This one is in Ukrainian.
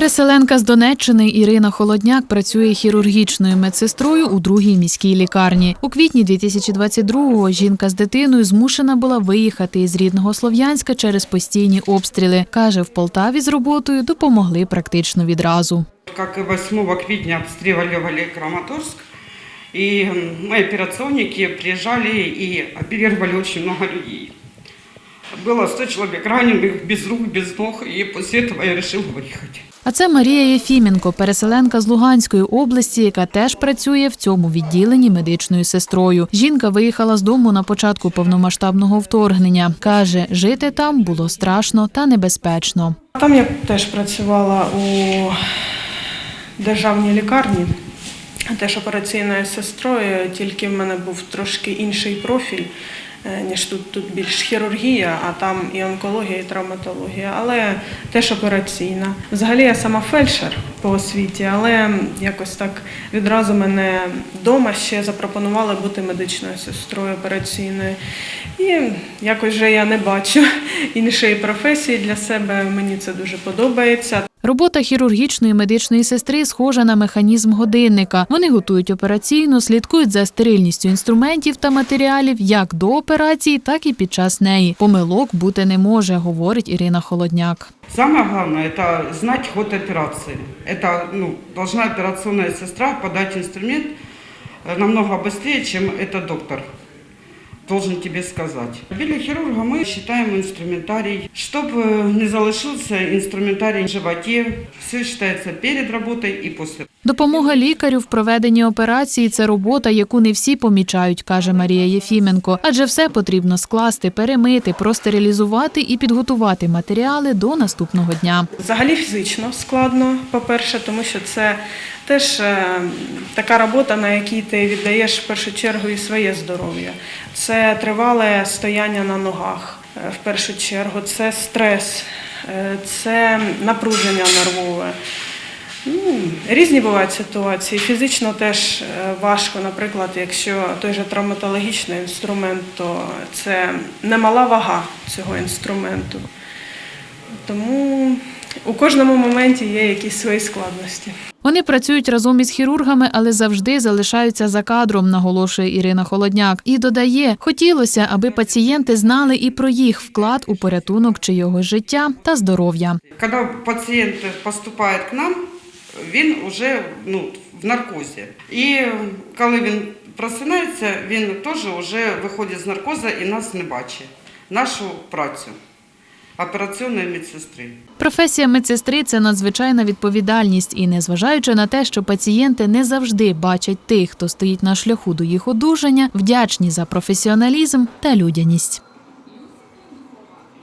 Переселенка з Донеччини Ірина Холодняк працює хірургічною медсестрою у другій міській лікарні. У квітні 2022-го жінка з дитиною змушена була виїхати із рідного Слов'янська через постійні обстріли. Каже, в Полтаві з роботою допомогли практично відразу. Как и 8 квитня обстреливали Краматорск, и м, мы операционники приезжали и оперировали очень много людей. Было 100 человек раненых, без рук, без ног, и после этого я решила выехать. А це Марія Єфіменко, переселенка з Луганської області, яка теж працює в цьому відділенні медичною сестрою. Жінка виїхала з дому на початку повномасштабного вторгнення. Каже, жити там було страшно та небезпечно. Там я теж працювала у державній лікарні, теж операційною сестрою, тільки в мене був трошки інший профіль, ніж тут. Тут більш хірургія, а там і онкологія, і травматологія, але теж операційна. Взагалі я сама фельдшер по освіті, але якось так відразу мене вдома ще запропонували бути медичною сестрою операційною. І якось вже я не бачу іншої професії для себе. Мені це дуже подобається. Робота хірургічної медичної сестри схожа на механізм годинника. Вони готують операційну, слідкують за стерильністю інструментів та матеріалів як до операції, так і під час неї. Помилок бути не може, говорить Ірина Холодняк. Самое главное – это знать ход операции. Это ну, должна операционная сестра подать инструмент э, намного быстрее, чем это доктор должен тебе сказать. Біля хирурга мы считаем инструментарий. Чтобы не залишился инструментарий в животе, все считается перед работой и после. Допомога лікарю в проведенні операції це робота, яку не всі помічають, каже Марія Єфіменко. Адже все потрібно скласти, перемити, простерилізувати і підготувати матеріали до наступного дня. Взагалі фізично складно, по-перше, тому що це теж е, така робота, на якій ти віддаєш в першу чергу і своє здоров'я. Це тривале стояння на ногах. е, В першу чергу, це стрес, е, це напруження нервове. Ну, різні бувають ситуації. Фізично теж е, важко, наприклад, якщо той же травматологічний інструмент, то це немала вага цього інструменту. Тому у кожному моменті є якісь свої складності. Вони працюють разом із хірургами, але завжди залишаються за кадром, наголошує Ірина Холодняк. І додає, хотілося, аби пацієнти знали і про їх вклад у порятунок чийогось життя та здоров'я. Когда пациент поступает к нам, він вже ну, в наркозі. І коли він просинається, він теж вже виходить з наркозу і нас не бачить. Нашу працю операційної медсестри. Професія медсестри це надзвичайна відповідальність, і незважаючи на те, що пацієнти не завжди бачать тих, хто стоїть на шляху до їх одужання, вдячні за професіоналізм та людяність.